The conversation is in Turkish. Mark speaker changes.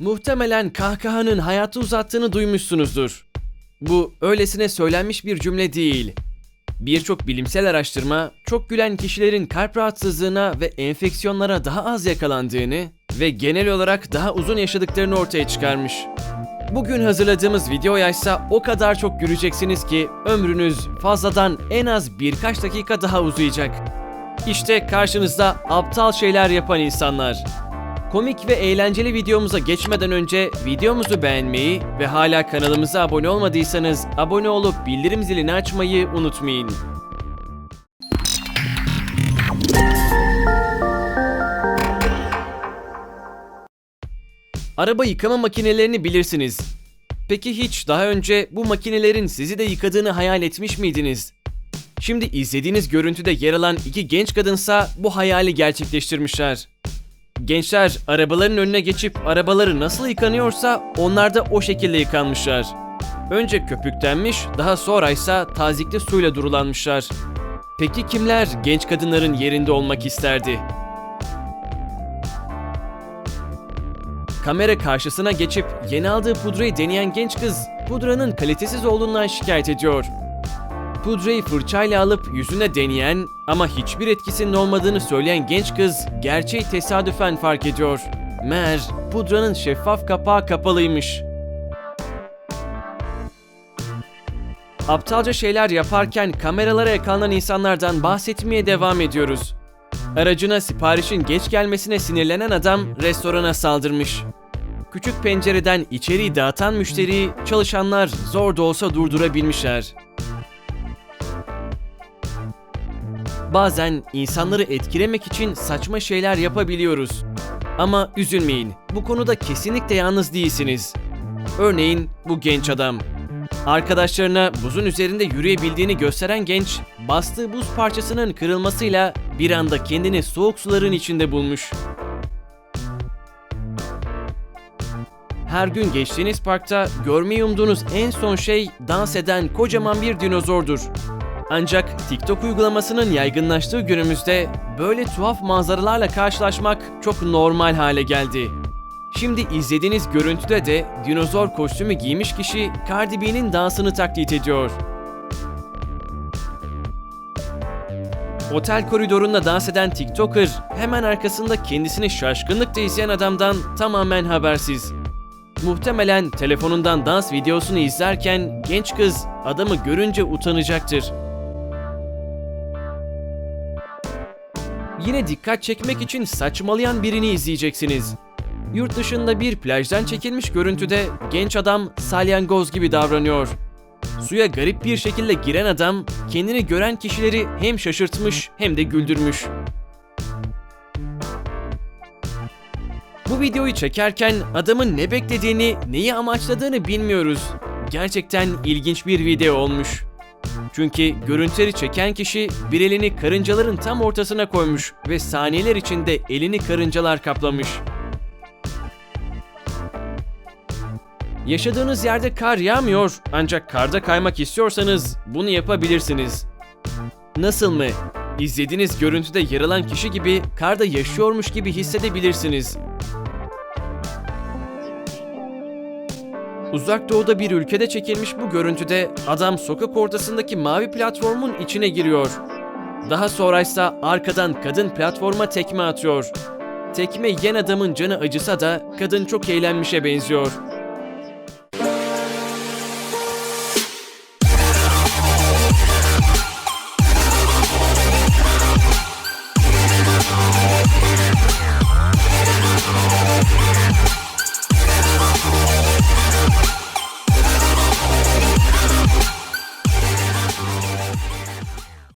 Speaker 1: Muhtemelen kahkahanın hayatı uzattığını duymuşsunuzdur. Bu öylesine söylenmiş bir cümle değil. Birçok bilimsel araştırma çok gülen kişilerin kalp rahatsızlığına ve enfeksiyonlara daha az yakalandığını ve genel olarak daha uzun yaşadıklarını ortaya çıkarmış. Bugün hazırladığımız videoya ise o kadar çok güleceksiniz ki ömrünüz fazladan en az birkaç dakika daha uzayacak. İşte karşınızda aptal şeyler yapan insanlar. Komik ve eğlenceli videomuza geçmeden önce videomuzu beğenmeyi ve hala kanalımıza abone olmadıysanız abone olup bildirim zilini açmayı unutmayın. Araba yıkama makinelerini bilirsiniz. Peki hiç daha önce bu makinelerin sizi de yıkadığını hayal etmiş miydiniz? Şimdi izlediğiniz görüntüde yer alan iki genç kadınsa bu hayali gerçekleştirmişler. Gençler arabaların önüne geçip arabaları nasıl yıkanıyorsa onlar da o şekilde yıkanmışlar. Önce köpüklenmiş, daha sonra ise tazikli suyla durulanmışlar. Peki kimler genç kadınların yerinde olmak isterdi? Kamera karşısına geçip yeni aldığı pudrayı deneyen genç kız pudranın kalitesiz olduğundan şikayet ediyor. Pudrayı fırçayla alıp yüzüne deneyen ama hiçbir etkisinin olmadığını söyleyen genç kız gerçeği tesadüfen fark ediyor. Meğer pudranın şeffaf kapağı kapalıymış. Aptalca şeyler yaparken kameralara yakalanan insanlardan bahsetmeye devam ediyoruz. Aracına siparişin geç gelmesine sinirlenen adam restorana saldırmış. Küçük pencereden içeriği dağıtan müşteriyi çalışanlar zor da olsa durdurabilmişler. Bazen insanları etkilemek için saçma şeyler yapabiliyoruz. Ama üzülmeyin, bu konuda kesinlikle yalnız değilsiniz. Örneğin bu genç adam. Arkadaşlarına buzun üzerinde yürüyebildiğini gösteren genç, bastığı buz parçasının kırılmasıyla bir anda kendini soğuk suların içinde bulmuş. Her gün geçtiğiniz parkta görmeyi umduğunuz en son şey dans eden kocaman bir dinozordur. Ancak TikTok uygulamasının yaygınlaştığı günümüzde böyle tuhaf manzaralarla karşılaşmak çok normal hale geldi. Şimdi izlediğiniz görüntüde de dinozor kostümü giymiş kişi Cardi B'nin dansını taklit ediyor. Otel koridorunda dans eden TikToker hemen arkasında kendisini şaşkınlıkla izleyen adamdan tamamen habersiz. Muhtemelen telefonundan dans videosunu izlerken genç kız adamı görünce utanacaktır. Yine dikkat çekmek için saçmalayan birini izleyeceksiniz. Yurt dışında bir plajdan çekilmiş görüntüde genç adam salyangoz gibi davranıyor. Suya garip bir şekilde giren adam kendini gören kişileri hem şaşırtmış hem de güldürmüş. Bu videoyu çekerken adamın ne beklediğini, neyi amaçladığını bilmiyoruz. Gerçekten ilginç bir video olmuş. Çünkü görüntüleri çeken kişi bir elini karıncaların tam ortasına koymuş ve saniyeler içinde elini karıncalar kaplamış. Yaşadığınız yerde kar yağmıyor ancak karda kaymak istiyorsanız bunu yapabilirsiniz. Nasıl mı? İzlediğiniz görüntüde yer alan kişi gibi karda yaşıyormuş gibi hissedebilirsiniz. Uzak doğuda bir ülkede çekilmiş bu görüntüde adam sokak ortasındaki mavi platformun içine giriyor. Daha sonra ise arkadan kadın platforma tekme atıyor. Tekme yen adamın canı acısa da kadın çok eğlenmişe benziyor.